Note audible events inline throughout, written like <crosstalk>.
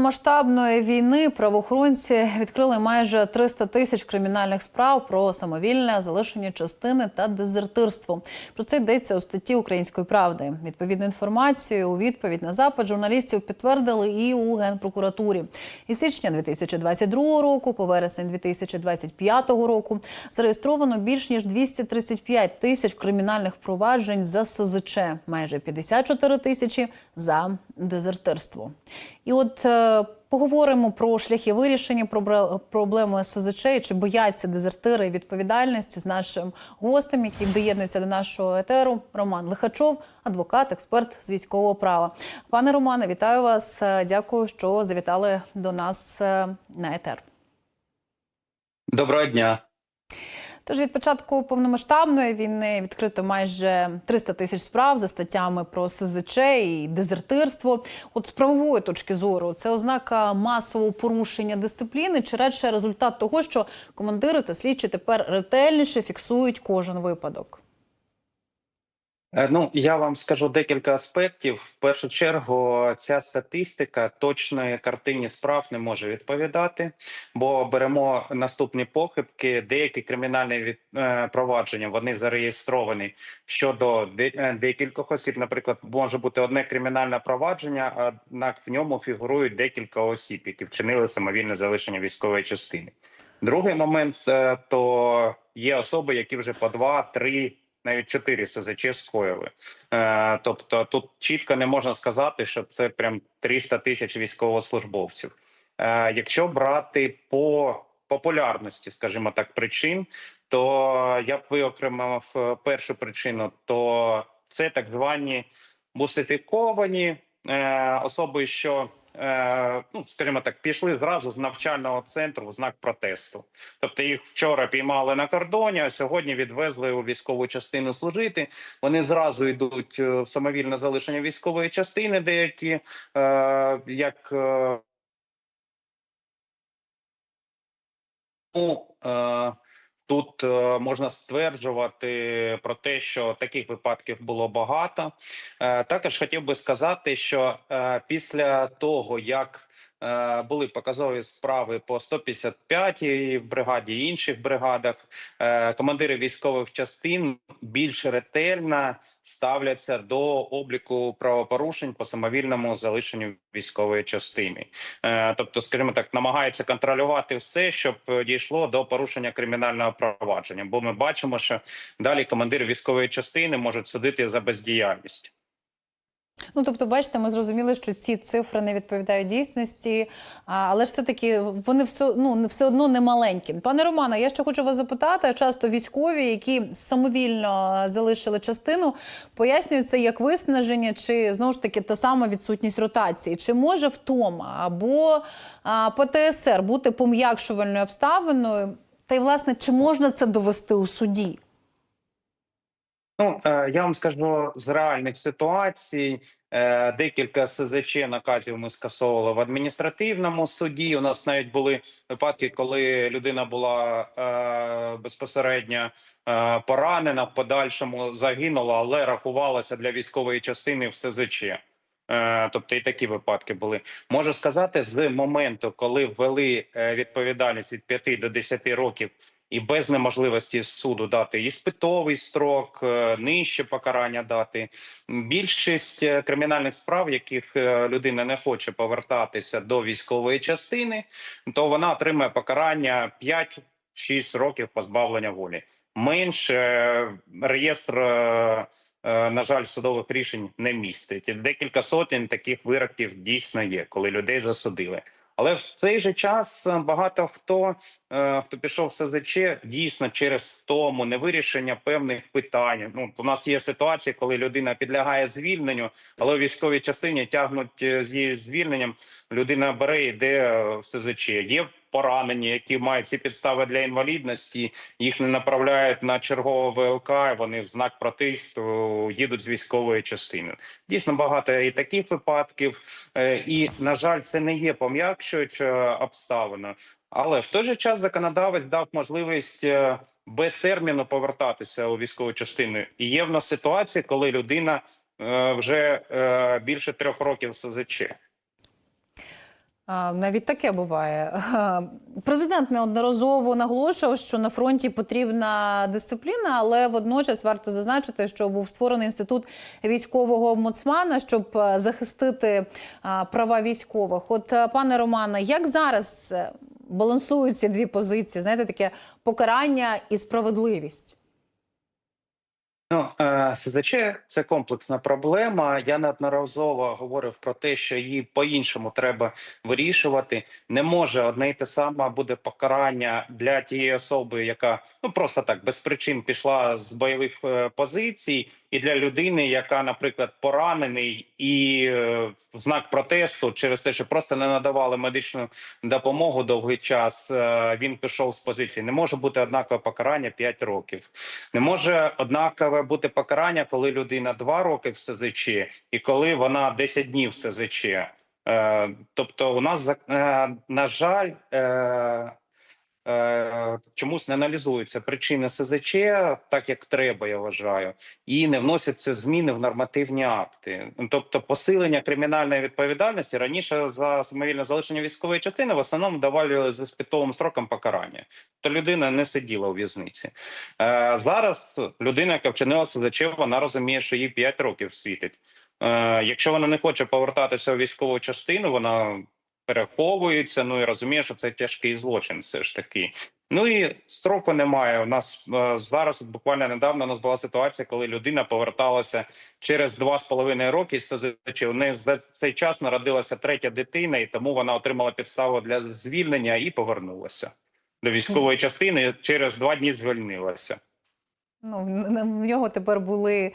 повномасштабної війни правоохоронці відкрили майже 300 тисяч кримінальних справ про самовільне залишення частини та дезертирство. Про це йдеться у статті Української правди. Відповідну інформацію у відповідь на запит журналістів підтвердили і у генпрокуратурі. Із січня 2022 року по вересень 2025 року зареєстровано більш ніж 235 тисяч кримінальних проваджень за СЗЧ, майже 54 тисячі за дезертирство. І от е, поговоримо про шляхи вирішення пробре- проблеми СЗЧ чи бояться дезертири відповідальності з нашим гостем, який доєднується до нашого етеру. Роман Лихачов, адвокат, експерт з військового права. Пане Романе, вітаю вас. Дякую, що завітали до нас е, на етер. Доброго дня. Тож від початку повномасштабної війни відкрито майже 300 тисяч справ за статтями про СЗЧ і дезертирство. От з правової точки зору це ознака масового порушення дисципліни, чи радше результат того, що командири та слідчі тепер ретельніше фіксують кожен випадок. Е, Ну я вам скажу декілька аспектів. В першу чергу, ця статистика точної картині справ не може відповідати, бо беремо наступні похибки. Деякі кримінальні від, е, провадження вони зареєстровані щодо е, декількох осіб. Наприклад, може бути одне кримінальне провадження, однак в ньому фігурують декілька осіб, які вчинили самовільне залишення військової частини. Другий момент то є особи, які вже по два, три. Навіть чотири СЗЧ скоїли. Е, тобто тут чітко не можна сказати, що це прям 300 тисяч військовослужбовців. Е, якщо брати по популярності, скажімо так, причин, то я б виокремив е, першу причину, то це так звані бусифіковані е, особи, що ну, скажімо так, пішли зразу з навчального центру в знак протесту. Тобто їх вчора піймали на кордоні, а сьогодні відвезли у військову частину служити. Вони зразу йдуть е, в самовільне залишення військової частини, деякі е, як. Е, ну, е, Тут е, можна стверджувати про те, що таких випадків було багато. Е, також хотів би сказати, що е, після того, як були показові справи по 155-й бригаді інших бригадах, е, командири військових частин більш ретельно ставляться до обліку правопорушень по самовільному залишенню військової частини. Е, тобто, скажімо так, намагаються контролювати все, щоб е, дійшло до порушення кримінального провадження. Бо ми бачимо, що далі командири військової частини можуть судити за бездіяльність. Ну тобто, бачите, ми зрозуміли, що ці цифри не відповідають дійсності, але ж все таки вони все ну все одно не маленькі. Пане Романе, я ще хочу вас запитати. Часто військові, які самовільно залишили частину, пояснюють це як виснаження, чи знову ж таки та сама відсутність ротації, чи може втома або а, ПТСР бути пом'якшувальною обставиною, та й власне чи можна це довести у суді? Ну е, я вам скажу з реальних ситуацій. е, Декілька СЗЧ наказів ми скасовували в адміністративному суді. У нас навіть були випадки, коли людина була е, безпосередньо поранена, в подальшому загинула, але рахувалася для військової частини в СЗЧ. Тобто і такі випадки були. Можу сказати, з моменту, коли ввели відповідальність від 5 до 10 років і без неможливості суду дати іспитовий строк, е, нижче покарання дати. Більшість е, кримінальних справ, яких е, людина не хоче повертатися до військової частини, то вона отримує покарання 5-6 років позбавлення волі. Менше реєстр, на жаль, судових рішень не містить. Декілька сотень таких вироків дійсно є, коли людей засудили. Але в цей же час е, багато хто е, хто пішов в СЗЧ дійсно через тому невирішення певних питань. Ну у нас є ситуації, коли людина підлягає звільненню, але у військовій частині тягнуть е, з її звільненням. Людина бере йде в СЗЧ. Є поранені, які мають всі підстави для інвалідності. Їх не направляють на чергове ВЛК. Вони в знак протесту їдуть з військової частини. Дійсно багато і таких випадків, Е, і на жаль, це не є пом'якшуюча обставина. Але в той же час законодавець дав можливість е, без терміну повертатися у військову частину. І є в нас ситуації, коли людина е, вже більше трьох років в СЗЧ. Навіть таке буває. Е, <laughs> Президент неодноразово наголошував, що на фронті потрібна дисципліна, але водночас варто зазначити, що був створений інститут військового омбудсмана, щоб е, захистити права військових. От, е, пане Романе, як зараз е, балансують ці дві позиції? Знаєте, таке покарання і справедливість? Ну, е, СЗЧ це комплексна проблема. Я неодноразово говорив про те, що її по-іншому треба вирішувати. Не може одне й те саме буде покарання для тієї особи, яка ну просто так без причин пішла з бойових е, позицій, і для людини, яка, наприклад, поранений і е, в знак протесту через те, що просто не надавали медичну допомогу довгий час. е, він пішов з позиції. Не може бути однакове покарання 5 років. Не може однакове бути покарання, коли людина 2 роки в СЗЧ і коли вона 10 днів в СЗЧ. Е, тобто, у нас е, на жаль. Е, Чомусь не аналізуються причини СЗЧ так, як треба, я вважаю, і не вносяться зміни в нормативні акти. Тобто, посилення кримінальної відповідальності раніше за самовільне залишення військової частини в основному давали з іспитовим строком покарання. То людина не сиділа у в'язниці. Е, зараз людина, яка вчинила СЗЧ, вона розуміє, що їй 5 років світить. Е, якщо вона не хоче повертатися у військову частину, вона переховується. Ну і розуміє, що це тяжкий злочин. Все ж таки. Ну і строку немає. У нас е, зараз буквально недавно у нас була ситуація, коли людина поверталася через два з половиною роки. У неї за цей час народилася третя дитина, і тому вона отримала підставу для звільнення і повернулася до військової частини. Через два дні звільнилася. Ну, в- нього тепер були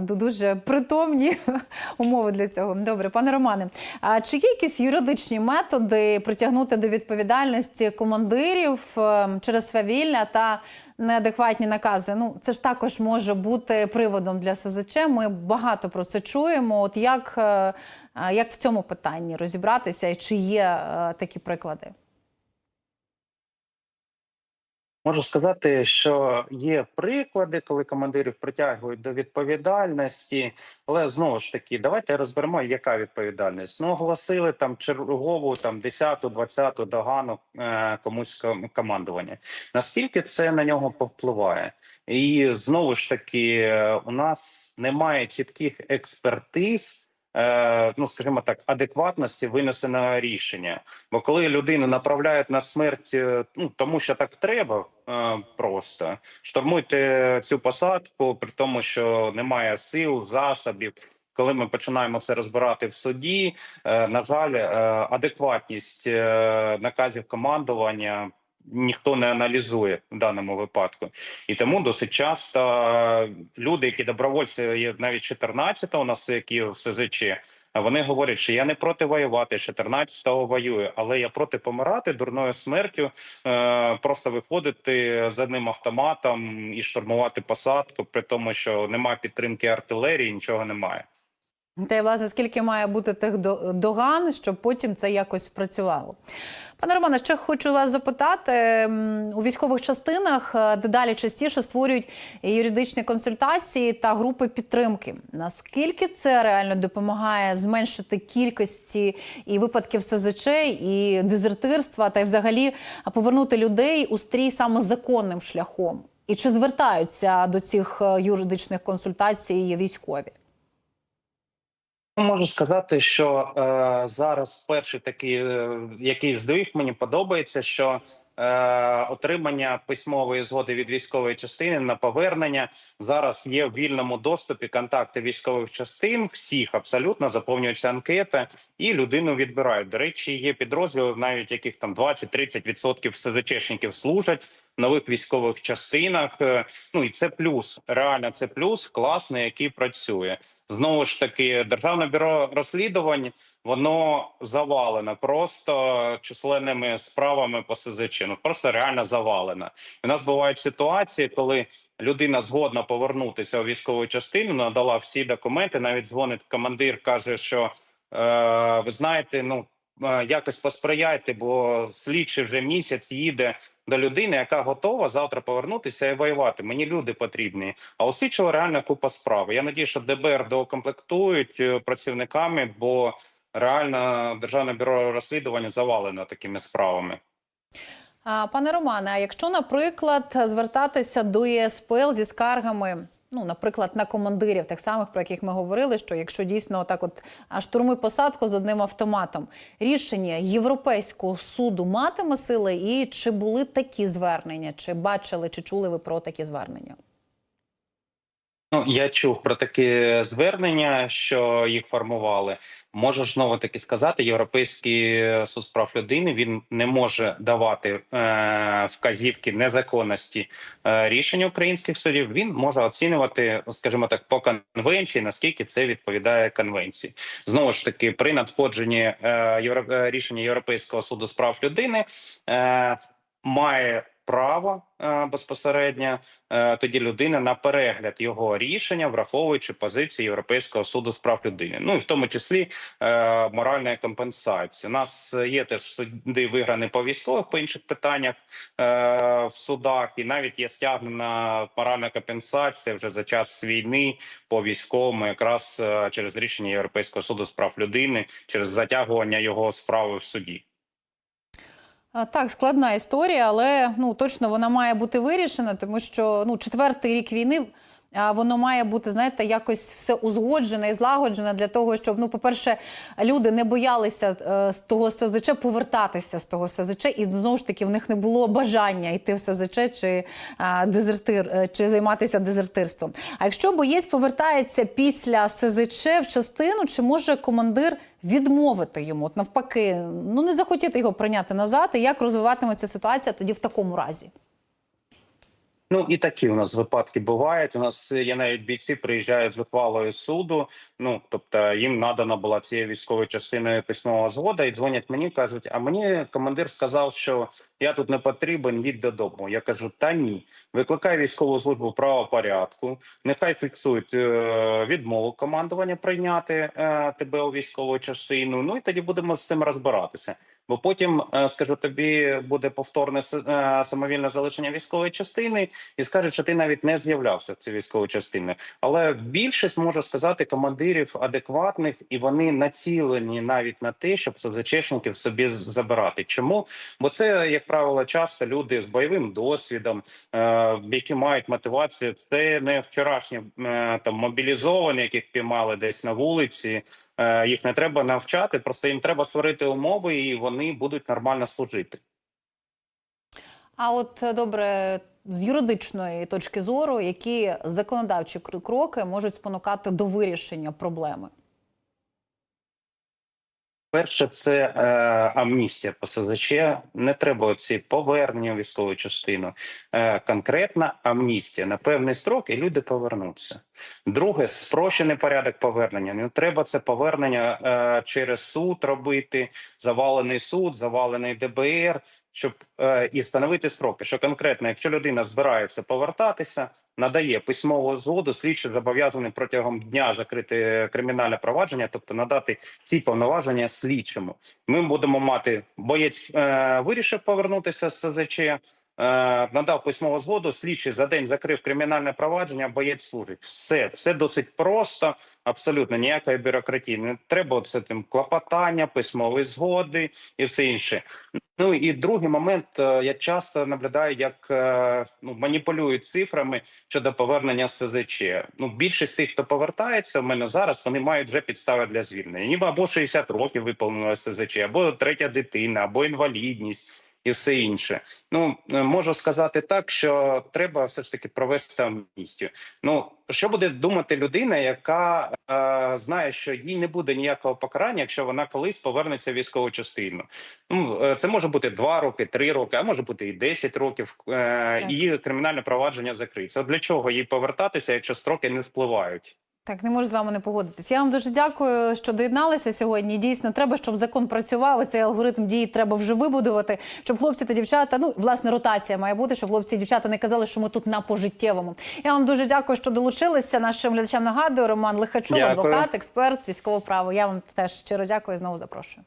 дуже притомні <laughs> умови для цього. Добре, пане Романе, а чи є якісь юридичні методи притягнути до відповідальності командирів е, через свавілля та неадекватні накази? Ну, це ж також може бути приводом для СЗЧ. Ми багато про це чуємо. От як, е, як в цьому питанні розібратися, і чи є е, такі приклади? Можу сказати, що є приклади, коли командирів притягують до відповідальності, але знову ж таки, давайте розберемо, яка відповідальність. Ну, оголосили там чергову там 10-ту, 20-ту догану е, комусь ком- командування. Наскільки це на нього повпливає? І знову ж таки, е, у нас немає чітких експертиз. Е, Ну, скажімо так, адекватності винесеного рішення. Бо коли людину направляють на смерть, е, ну тому що так треба, е, просто штурмуйте цю посадку, при тому, що немає сил, засобів. Коли ми починаємо це розбирати в суді, на жаль, адекватність наказів командування ніхто не аналізує в даному випадку, і тому досить часто люди, які добровольці, є навіть 14 у нас, які в СЗЧ, Вони говорять, що я не проти воювати, 14-го воюю, але я проти помирати дурною смертю, е, просто виходити з одним автоматом і штурмувати посадку, при тому, що немає підтримки артилерії, нічого немає. Та й власне, скільки має бути тих до- доган, щоб потім це якось спрацювало. Пане Романе, ще хочу вас запитати: у військових частинах е, дедалі частіше створюють юридичні консультації та групи підтримки. Наскільки це реально допомагає зменшити кількості і випадків СЗЧ, і дезертирства, та й взагалі повернути людей у стрій саме законним шляхом? І чи звертаються до цих е, юридичних консультацій військові? Можу сказати, що е, зараз перший такий е, який здвиг мені подобається, що е, отримання письмової згоди від військової частини на повернення зараз є в вільному доступі. Контакти військових частин всіх абсолютно заповнюється анкета, і людину відбирають. До речі, є підрозділи, навіть яких там 20-30% СЗЧшників служать в нових військових частинах. Е, Ну і це плюс. Реально, це плюс класний, який працює. Знову ж таки, державне бюро розслідувань воно завалене просто численними справами по СЗЧ. Ну просто реально завалене. У нас бувають ситуації, коли людина згодна повернутися у військову частину, надала всі документи. Навіть дзвонить командир, каже, що е, ви знаєте, ну. Е, Якось посприяйте, бо слідчий вже місяць їде до людини, яка готова завтра повернутися і воювати. Мені люди потрібні. А у слідчого реально купа справ. Я надію, що ДБР доукомплектують е, працівниками, бо реально державне бюро розслідування завалено такими справами. Пане Романе, а якщо, наприклад, звертатися до ЄСПЛ зі скаргами, ну, наприклад, на командирів, тих самих, про яких ми говорили, що якщо дійсно так от штурми посадку з одним автоматом, рішення Європейського суду матиме сили, і чи були такі звернення, чи бачили, чи чули ви про такі звернення? Ну, я чув про такі звернення, що їх формували. Можу знову таки сказати, Європейський суд з прав людини він не може давати е, вказівки незаконності е, рішення українських судів. Він може оцінювати, скажімо так, по конвенції, наскільки це відповідає конвенції. Знову ж таки, при надходженні е, євро, е, рішення Європейського суду з прав людини е, має право е, безпосередньо е, тоді людина на перегляд його рішення, враховуючи позицію Європейського суду з прав людини, ну і в тому числі е, моральної компенсації. У нас є теж суди виграні по військових по інших питаннях в судах, і навіть є стягнена моральна компенсація вже за час війни по військовому, якраз через рішення Європейського суду з прав людини, через затягування його справи в суді. Так, складна історія, але ну точно вона має бути вирішена, тому що ну четвертий рік війни. Воно має бути, знаєте, якось все узгоджене і злагоджене для того, щоб, ну, по-перше, люди не боялися е, з того СЗЧ повертатися з того СЗЧ, і знову ж таки в них не було бажання йти в СЗЧ чи е, дезертир, е, чи займатися дезертирством. А якщо боєць повертається після СЗЧ в частину, чи може командир відмовити йому? От навпаки, ну не захотіти його прийняти назад, і як розвиватиметься ситуація тоді в такому разі? Ну і такі у нас випадки бувають. У нас є навіть бійці приїжджають з ухвалою суду. Ну тобто їм надана була цією військовою частиною письмова згода, і дзвонять мені, кажуть: а мені командир сказав, що я тут не потрібен, їдь додому. Я кажу: та ні, викликай військову службу правопорядку, нехай фіксують е, відмову командування прийняти е, тебе у військову частину. Ну і тоді будемо з цим розбиратися. Бо потім е, скажу тобі буде повторне е, самовільне залишення військової частини, і скажуть, що ти навіть не з'являвся в цій військовій частині. Але більшість можу сказати командирів адекватних, і вони націлені навіть на те, щоб СЗЧшників собі забирати. Чому? Бо це, як правило, часто люди з бойовим досвідом, е, які мають мотивацію. Це не вчорашні там мобілізовані, яких піймали десь на вулиці. Е, Їх не треба навчати, просто їм треба створити умови, і вони будуть нормально служити. А от е, добре, з юридичної точки зору, які законодавчі кр- кроки можуть спонукати до вирішення проблеми? Перше, це е, амністія по Не треба ці повернення військову частину. Е, конкретна амністія на певний строк, і люди повернуться. Друге, спрощений порядок повернення. Не треба це повернення е, через суд робити, завалений суд, завалений ДБР, щоб е, і встановити строки. Що конкретно, якщо людина збирається повертатися, надає письмову згоду, слідчий зобов'язаний протягом дня закрити кримінальне провадження, тобто надати ці повноваження слідчому. Ми будемо мати боєць е, вирішив повернутися з СЗЧ. Е, Надав письмову згоду, слідчий за день закрив кримінальне провадження, боєць служить. Все, все досить просто, абсолютно ніякої бюрократії. Не треба це тим клопотання, письмові згоди і все інше. Ну і другий момент, е, я часто наблюдаю, як е, ну маніпулюють цифрами щодо повернення СЗЧ. Ну, більшість тих, хто повертається, в мене зараз вони мають вже підстави для звільнення. Ніби або 60 років виповнилося СЗЧ, або третя дитина, або інвалідність. І все інше. Ну е, можу сказати так, що треба все ж таки провести амністію. Ну що буде думати людина, яка е, знає, що їй не буде ніякого покарання, якщо вона колись повернеться в військову частину? Ну е, це може бути 2 роки, 3 роки, а може бути і 10 років. Е, і кримінальне провадження закриється. От для чого їй повертатися, якщо строки не спливають? Так, не можу з вами не погодитись. Я вам дуже дякую, що доєдналися сьогодні. Дійсно, треба, щоб закон працював. і Цей алгоритм дії треба вже вибудувати, щоб хлопці та дівчата, ну власне, ротація має бути, щоб хлопці і дівчата не казали, що ми тут на пожиттєвому. Я вам дуже дякую, що долучилися. Нашим глядачам нагадую, Роман Лихачов, адвокат, експерт, військово право. Я вам теж щиро дякую. і Знову запрошую.